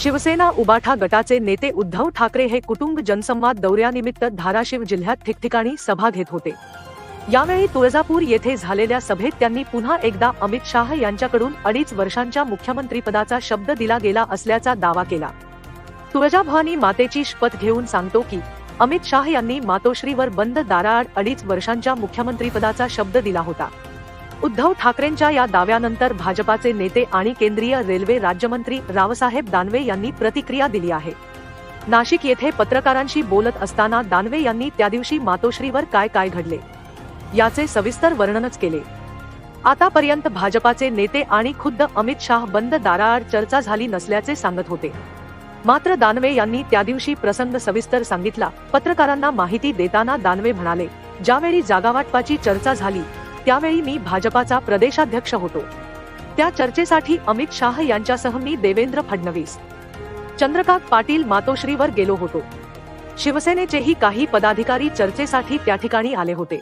शिवसेना उबाठा गटाचे नेते उद्धव ठाकरे हे कुटुंब जनसंवाद दौऱ्यानिमित्त धाराशिव जिल्ह्यात ठिकठिकाणी सभा घेत होते. यावेळी तुळजापूर येथे झालेल्या सभेत त्यांनी पुन्हा एकदा अमित शाह यांच्याकडून अडीच वर्षांच्या मुख्यमंत्रीपदाचा शब्द दिला गेला असल्याचा दावा केला. तुळजाभवानी मातेची शपथ घेऊन सांगतो की अमित शाह यांनी मातोश्रीवर बंद दाराआड अडीच वर्षांच्या मुख्यमंत्रीपदाचा शब्द दिला होता. उद्धव ठाकरेंच्या या दाव्यानंतर भाजपाचे नेते आणि केंद्रीय रेल्वे राज्यमंत्री रावसाहेब दानवे यांनी प्रतिक्रिया दिली आहे. नाशिक येथे पत्रकारांशी बोलत असताना दानवे यांनी त्या दिवशी मातोश्रीवर काय काय घडले? याचे सविस्तर वर्णनच केले. आतापर्यंत भाजपाचे नेते आणि खुद्द अमित शाह बंद दाराआड चर्चा झाली नसल्याचे सांगत होते. मात्र दानवे यांनी त्या दिवशी प्रसंग सविस्तर सांगितला. पत्रकारांना माहिती देताना दानवे म्हणाले ज्यावेळी जागावाटपाची चर्चा झाली त्यावेळी मी भाजपाचा प्रदेशाध्यक्ष होतो. त्या चर्चेसाठी अमित शाह यांच्यासह मी देवेंद्र फडणवीस. चंद्रकांत पाटील मातोश्रीवर गेलो होतो. शिवसेनेचेही काही पदाधिकारी चर्चेसाठी त्या ठिकाणी आले होते.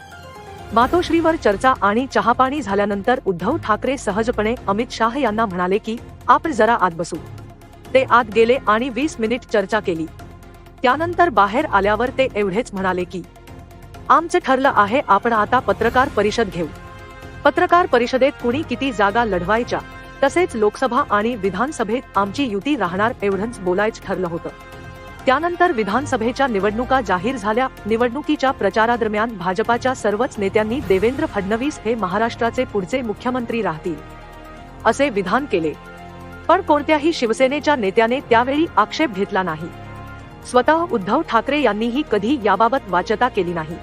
मातोश्रीवर चर्चा आणि चहापाणी झाल्यानंतर उद्धव ठाकरे सहजपणे अमित शाह यांना म्हणाले की आपण जरा आत बसू. ते आत गेले आणि वीस मिनिट चर्चा केली. त्यानंतर बाहेर आल्यावर ते एवढेच म्हणाले की आमचं ठरलं आहे आपण आता पत्रकार परिषद घेऊ. पत्रकार परिषदेत कुणी किती जागा लढवायच्या तसेच लोकसभा आणि विधानसभेत आमची युती राहणार एवढंच बोलायचं ठरलं होतं. त्यानंतर विधानसभेच्या निवडणुका जाहीर झाल्या निवडणुकीच्या प्रचारादरम्यान भाजपाच्या सर्वच नेत्यांनी देवेंद्र फडणवीस हे महाराष्ट्राचे पुढचे मुख्यमंत्री राहतील असे विधान केले. पण कोणत्याही शिवसेनेच्या नेत्याने त्यावेळी आक्षेप घेतला नाही. स्वतः उद्धव ठाकरे यांनीही कधी याबाबत वाचता केली नाही.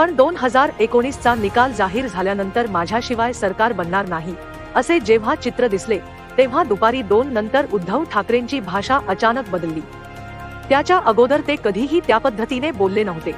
पण दोन हजार एकोणीसचा निकाल जाहीर झाल्यानंतर माझ्याशिवाय सरकार बनणार नाही असे जेव्हा चित्र दिसले तेव्हा दुपारी दोन नंतर उद्धव ठाकरेंची भाषा अचानक बदलली. त्याच्या अगोदर ते कधीही त्या पद्धतीने बोलले नव्हते.